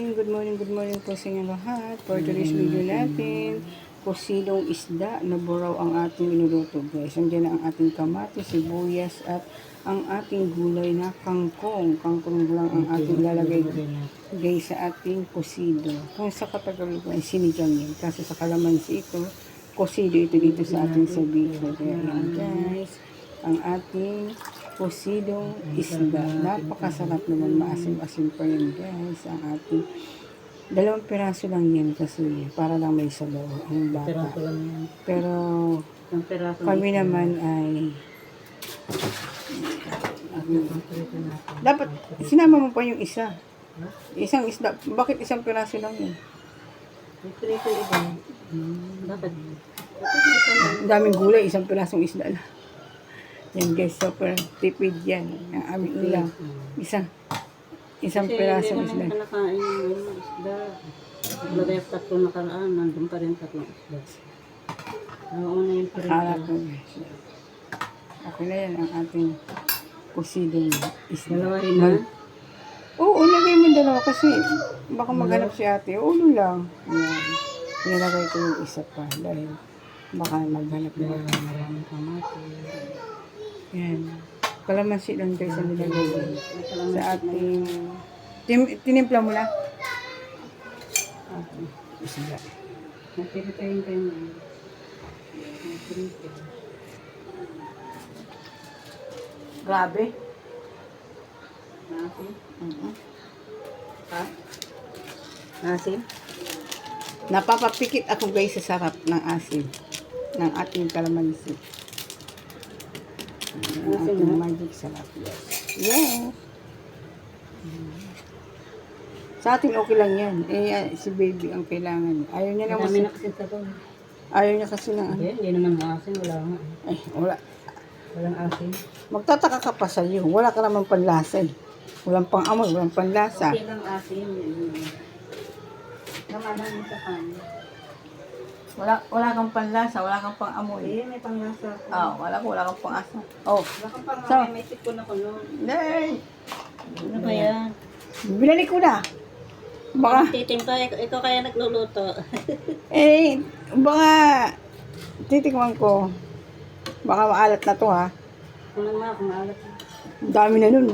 morning, good morning, good morning po sa inyo lahat. For today's video natin, kusilong isda na buraw ang ating inuluto guys. Andiyan na ang ating kamatis, sibuyas at ang ating gulay na kangkong. Kangkong lang ang ating lalagay guys sa ating kusido. Kung sa katagal ko ay sinigang yan. Kasi sa kalamansi ito, kusido ito dito sa ating sabihin. Kaya yan guys, ang ating posidong isda. Napakasarap naman, maasim-asim pa yan guys. Ang ating dalawang piraso lang yan kasi para lang may sabaw ang bata. Pero kami naman ay dapat sinama mo pa yung isa. Isang isda. Bakit isang piraso lang yun? May iba. Bakit? Ang daming gulay, isang pirasong isda lang. Yan guys, super tipid yan. Ang aming ulam. Isang isang Kasi pirasong hindi isda. naman nakain yung ano, isda. Lagay yung tatlong nakaraan, nandun pa rin tatlong isda. Nauna yung. Akala ko guys. Okay na yan ang ating kusidong isda. Dalawa rin na. Oo, lagay mo yung dalawa kasi baka maghanap si ate. Ulo lang. Yan. Nilagay ko yung isa pa dahil baka maghanap na Wala maraming kamatis. Yan. Kalamansi lang guys ang nilagay ko. May kalamansi Sa ating... Tim, tinimpla mo na? Okay. Isda. Napiritayin kayo na. May prito. Grabe. Natin. Mhm. Ha? Nasin? Napapapikit ako guys sa sarap ng asin ng ating kalamansi. Ang ating magic sarap. Yes. Sa atin okay lang yan. Eh, si baby ang kailangan. Ayaw niya naman. Marami na kasi doon. Ayaw niya kasi ng ano. Hindi, naman asin. Wala nga. Ay, wala. Walang asin. Magtataka ka pa sa iyo. Wala ka naman panlasa eh. Walang pang amoy, walang panlasa. Okay lang asin. Namanan mo sa kanya. Wala, wala kang panlasa, wala kang pang amoy. Eh, may panglasa ako. Ah, wala ko, wala kang pang asa. Oh, Wala kang pang So- may sipon ako noon. Nay! Ano ba yan? Binalik ko na. Baka, Titimpa, ikaw, ikaw kaya nagluluto. eh, baka, titikman ko. Baka maalat na to ha. Kung lang mga kumalat. Ang dami na nun.